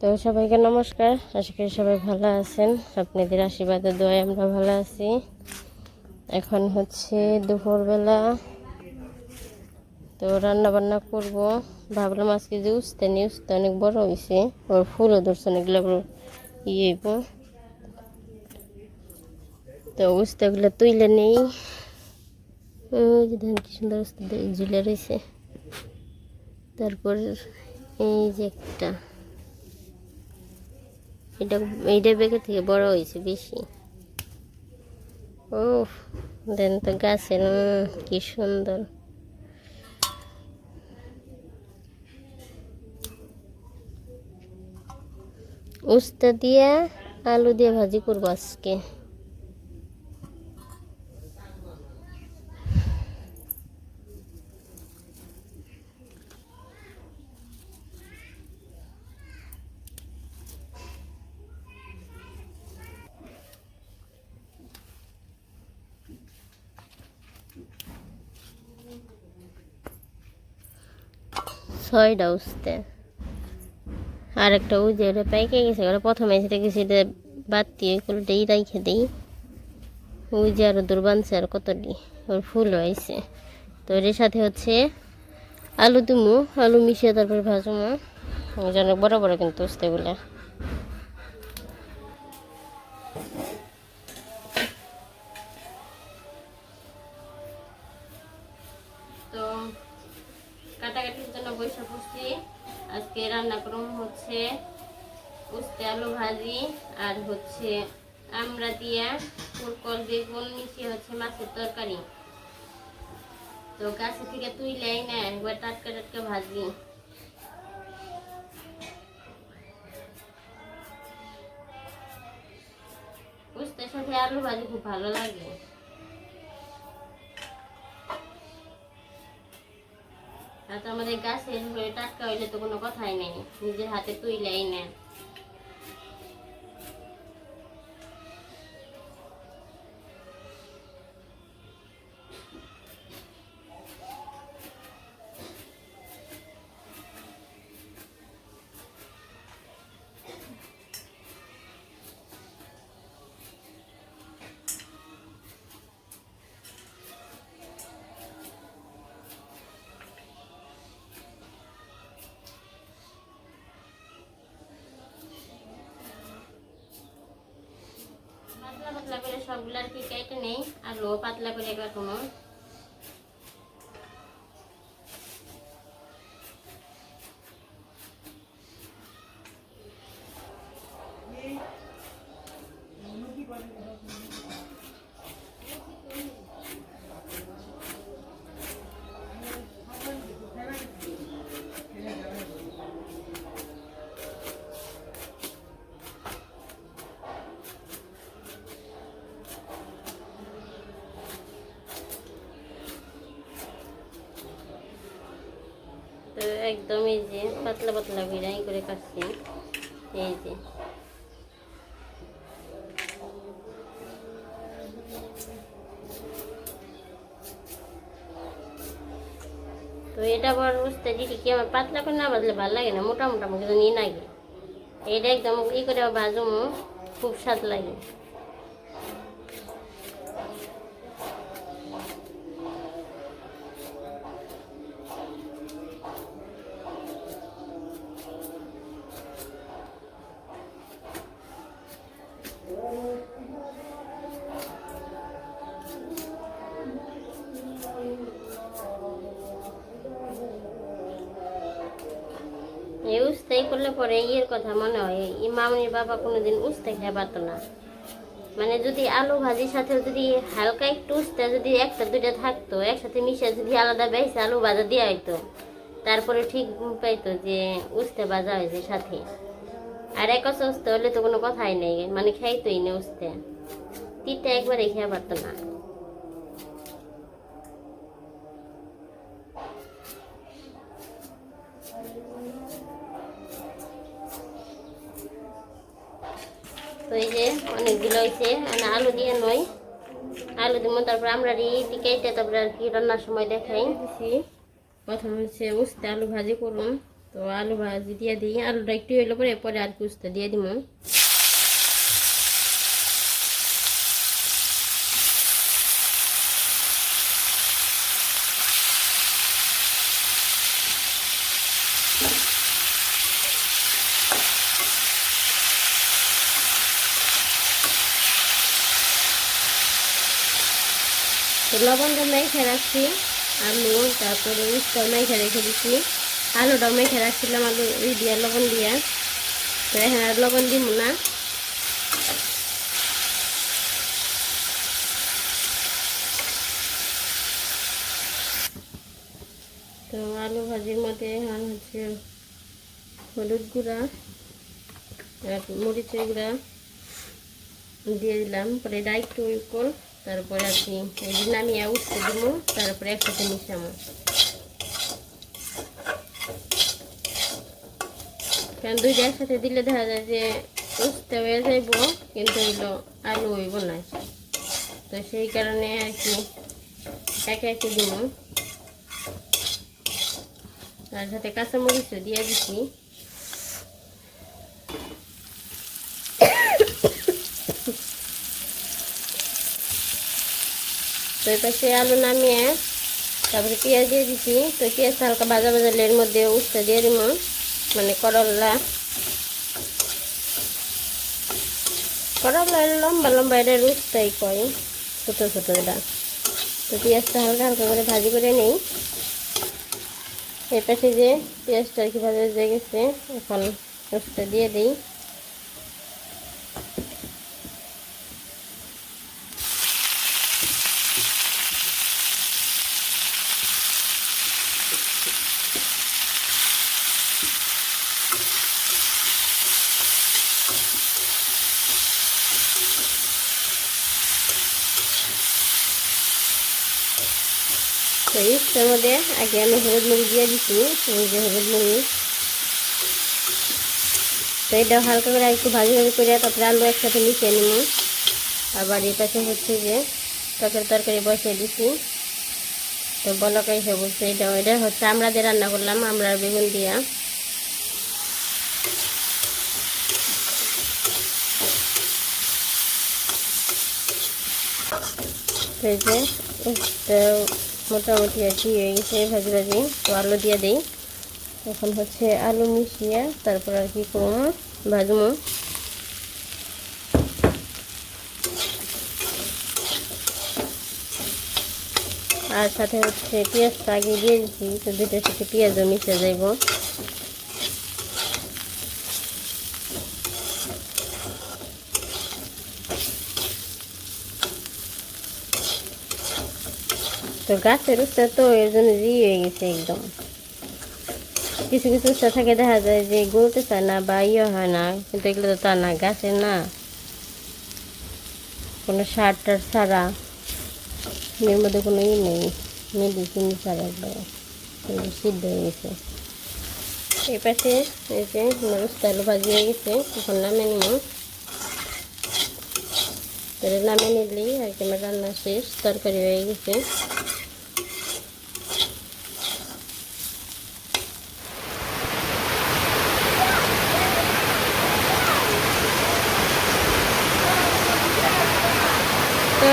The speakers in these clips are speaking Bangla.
তো সবাইকে নমস্কার। আশা করি সবাই ভালো আছেন। আপনাদের আশীর্বাদের দোয়ায় আমরা ভালো আছি। এখন হচ্ছে দুপুরবেলা। তো রান্না বান্না করব। ভাবলাম আজকে যে উস্তে নিয়ে উস্তে অনেক বড় হয়েছে ওর ফুলও ধরছে অনেকগুলো ইয়ে। তো উস্তেগুলো তুইলে নেই। কি সুন্দর উস্তে ঝুলে রয়েছে তারপর এই যে একটা। এটা এইটা বেগের থেকে বড় হয়েছে বেশি। ও দেন তো গাছের কি সুন্দর। উস্তা দিয়ে আলু দিয়ে ভাজি করব আজকে। ছয়টা উস্তে। আর একটা ওই ওটা পাইকে গেছে, ওরা প্রথমে সেটা গেছে এটা বাদ দিয়ে কোনোটাই রাইখে দিই। ওই যে আরও দুর্বানছে আর কতটি ওর ফুল হয়েছে। তো এর সাথে হচ্ছে আলু দিমু, আলু মিশিয়ে তারপর ভাজমু। ওই জন্য বড় বড় কিন্তু উস্তেগুলা রান্না করুন হচ্ছে উস্তে আলু ভাজি আর হচ্ছে আমরা দিয়া ফুলকল, বেগুন মিশিয়ে হচ্ছে মাছের তরকারি। তো গাছে থেকে তুইলাই না, একবার টাটকা টাটকা ভাজি। উস্তের সাথে আলু ভাজি খুব ভালো লাগে। আর তো আমাদের গাছের টাটকা হইলে তো কোনো কথাই নেই। নিজের হাতে তুইলাই না করে সবগুলো আর কি কেটে নেই আর লো পাতলা করে কাটুন তো একদম এই যে পাতলা পাতলা বিরাই করে কাটছি এই যে। তো এটা বড় বুঝতে দিদি কি, আমার পাতলা করে না বাজলে ভালো লাগে না, মোটা মোটা নিয়ে লাগে এটা একদম ই করে ভাজুম, খুব স্বাদ লাগে। করলে পরে ইয়ের কথা মনে হয়, এই মামনির বাবা কোনোদিন উস্তে খেয়ে পারতো না। মানে যদি আলু ভাজির সাথে যদি হালকা একটু উস্তে, যদি একটা, দুইটা থাকতো, একসাথে মিশে যদি আলাদা বেসে আলু ভাজা দেওয়া হইতো, তারপরে ঠিক পাইতো যে উস্তে ভাজা হয়েছে সাথে। আর এক উস্তে হলে তো কোনো কথাই নেই মানে খাইতোই না উস্তে। তিনটা একবারে খেয়ে পারতো না। তো এই যে অনেকগুলো হয়েছে মানে আলু দিয়ে নয় আলু তারপর তারপরে আর কি রান্নার সময় দেখাই। দিছি। প্রথম হচ্ছে আলু ভাজি করুন। তো আলু ভাজি দিয়ে দিই। আলুটা একটু এলো পরে পরে আর কি উস্তে দিয়ে দিব তো লবণটা মেখে রাখছি আলু তারপরে উস্তা মেখে রেখে দিচ্ছি। আলুটাও মেখে রাখছিলাম আলু ওই দিয়ে লবণ দিয়ে। তো এখন আর লবণ দিব না। তো আলু ভাজির মধ্যে এখন হচ্ছে হলুদ গুঁড়া, আর মরিচের গুঁড়া দিয়ে দিলাম। পরে এটা একটু উপর তারপরে কি এই যে নামিয়ে উঠতে দিব, তারপরে একসাথে মিশামো কারণ দুইটা একসাথে দিলে দেখা যায় যে উঠতে হয়ে যাইব, কিন্তু হইল আলু হইব না। তো সেই কারণে আর কি একে একে দিব। তার সাথে কাঁচামরিচও দিয়ে দিচ্ছি তো এই পাশে আলু নামিয়ে তারপরে পেঁয়াজ দিয়ে দিচ্ছি তো পেঁয়াজটা হালকা ভাজা ভাজা এর মধ্যে উস্তা দিয়ে দিব মানে করলা। করলা লম্বা লম্বা এটা উস্তাই কয়, ছোটো ছোটো এটা। তো পেঁয়াজটা হালকা হালকা করে ভাজি করে নিই। এই পাশে যে পেঁয়াজটা আর কি ভাজা হয়ে গেছে, এখন উস্তা দিয়ে দিই। ইস্টের মধ্যে আগে আমি হলুদ মুড়ি দিয়ে দিচ্ছি যে হলুদ মুড়ি তো এটা হালকা করে একটু ভাজি ভাজি করে তারপরে আলু একসাথে মিশিয়ে নিব। আবার এই পাশে হচ্ছে যে তরকারি তরকারি বসিয়ে দিচ্ছি তো বলকা এসে বলছে এটা এটা হচ্ছে আমরা দিয়ে রান্না করলাম, আমরা বেগুন দিয়া। এই যে মোটামুটি আর কি হয়ে গেছে ভাজি ভাজি তো আলু দিয়ে দিই। এখন হচ্ছে আলু মিশিয়ে তারপর আর কি করব, ভাজবো। আর সাথে হচ্ছে পেঁয়াজটা আগে দিয়ে দিচ্ছি তো দুটোর সাথে পেঁয়াজও মিশে যাইব। তো গাছের উচ্চা তো এর জন্য জি হয়ে গেছে একদম। কিছু কিছু উচ্চা থাকে দেখা যায় যে গলতে চায় না বা ইয়ে হয় না, কিন্তু এগুলো তো তা না, গাছের না। কোনো সার টার ছাড়া, এর মধ্যে কোনো ই নেই, মেডিসিন ছাড়া একবারে সিদ্ধ হয়ে গেছে। এই পাশে এই যে উস্তা আলু ভাজি হয়ে গেছে, এখন নামে নিব। তাহলে নামে নিলেই আর কি আমার রান্না শেষ, তরকারি হয়ে গেছে।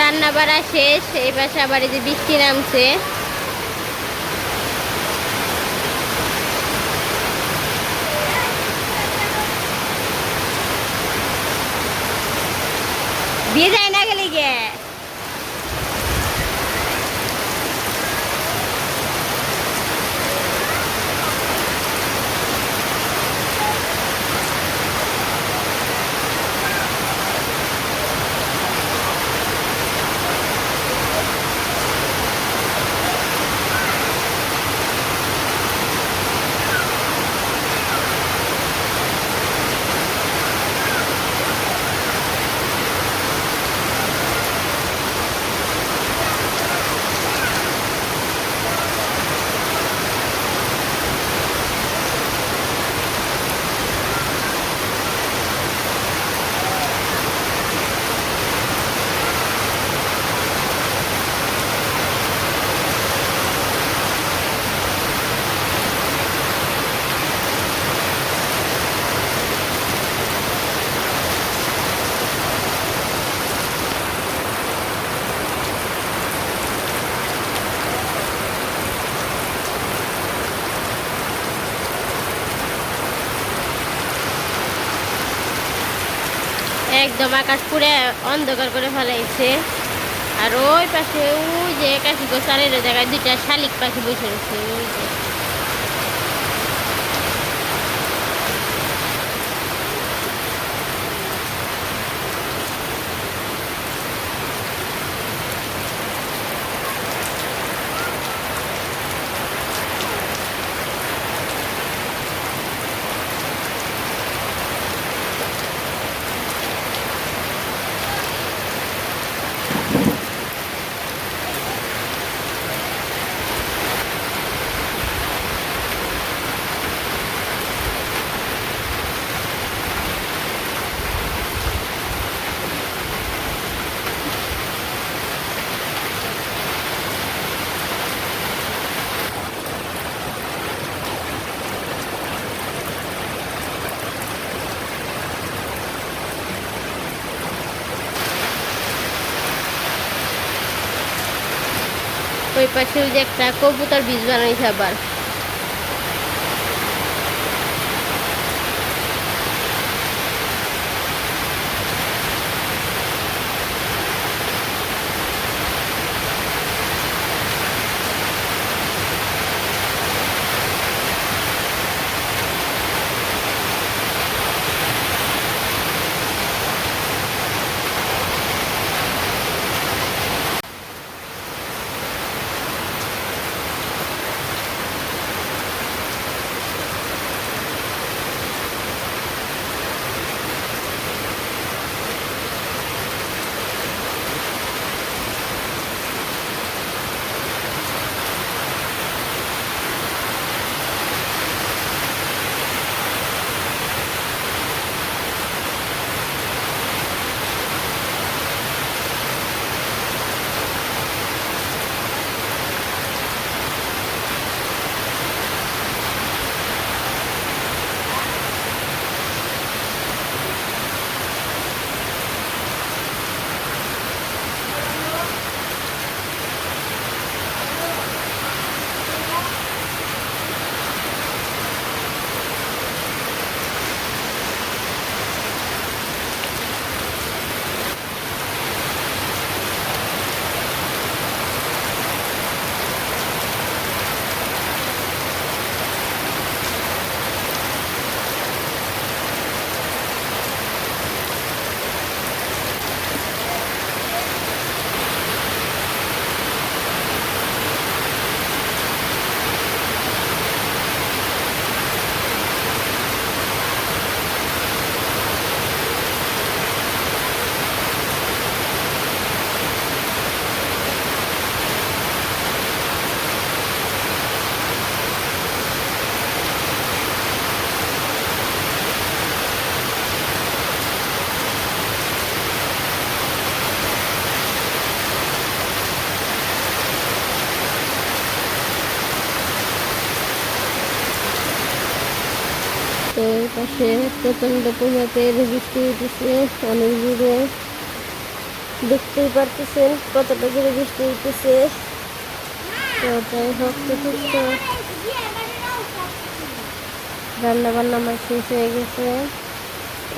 রান্না বাড়া শেষ এই পাশে আবার এই যে বৃষ্টি নামছে। বিয়ে যায় না গেলে গে একদম আকাশ পুরে অন্ধকার করে ফেলাইছে। আর ওই পাশে ওই যে কাশি গোসারের জায়গায় দুইটা শালিক পাখি বসে রয়েছে, ওই যে। ওই পাশে ওই যে একটা কবুতর বীজ বানাইছে আবার। তো পাশে প্রচণ্ড পরিমাপের বৃষ্টি হইতেছে অনেক দূরে দেখতেই পারতেছেন কতটা জোরে বৃষ্টি হইতেছে তো যাই হোক রান্না বান্না আমার শেষ হয়ে গেছে।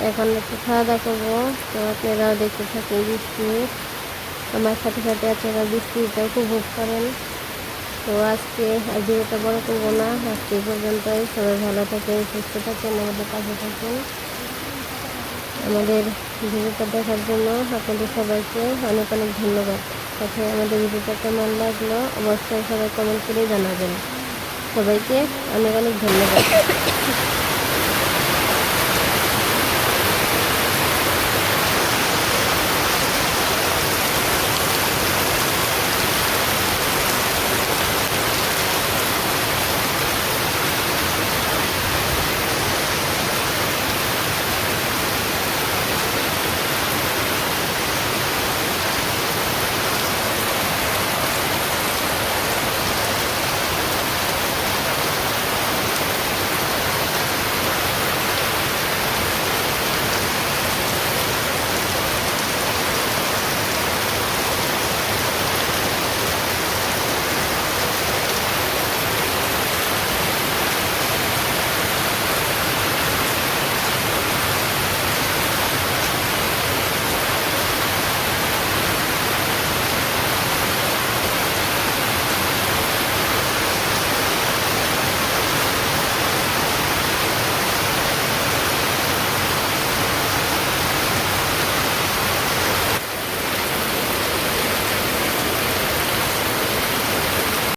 এখন একটু খাওয়া দাওয়া করব। তো আপনারাও দেখতে থাকেন বৃষ্টি আমার সাথে সাথে আপনারা বৃষ্টিটা উপভোগ করেন। তো আজকে আর ভিডিওটা বড় করব না। আজকে পর্যন্তই। সবাই ভালো থাকে সুস্থ থাকেন, আমাদের পাশে থাকেন। আমাদের ভিডিওটা দেখার জন্য আপনাদের সবাইকে অনেক অনেক ধন্যবাদ। সাথে আমাদের ভিডিওটা কেমন লাগল অবশ্যই সবাই কমেন্ট করে জানাবেন। সবাইকে অনেক অনেক ধন্যবাদ।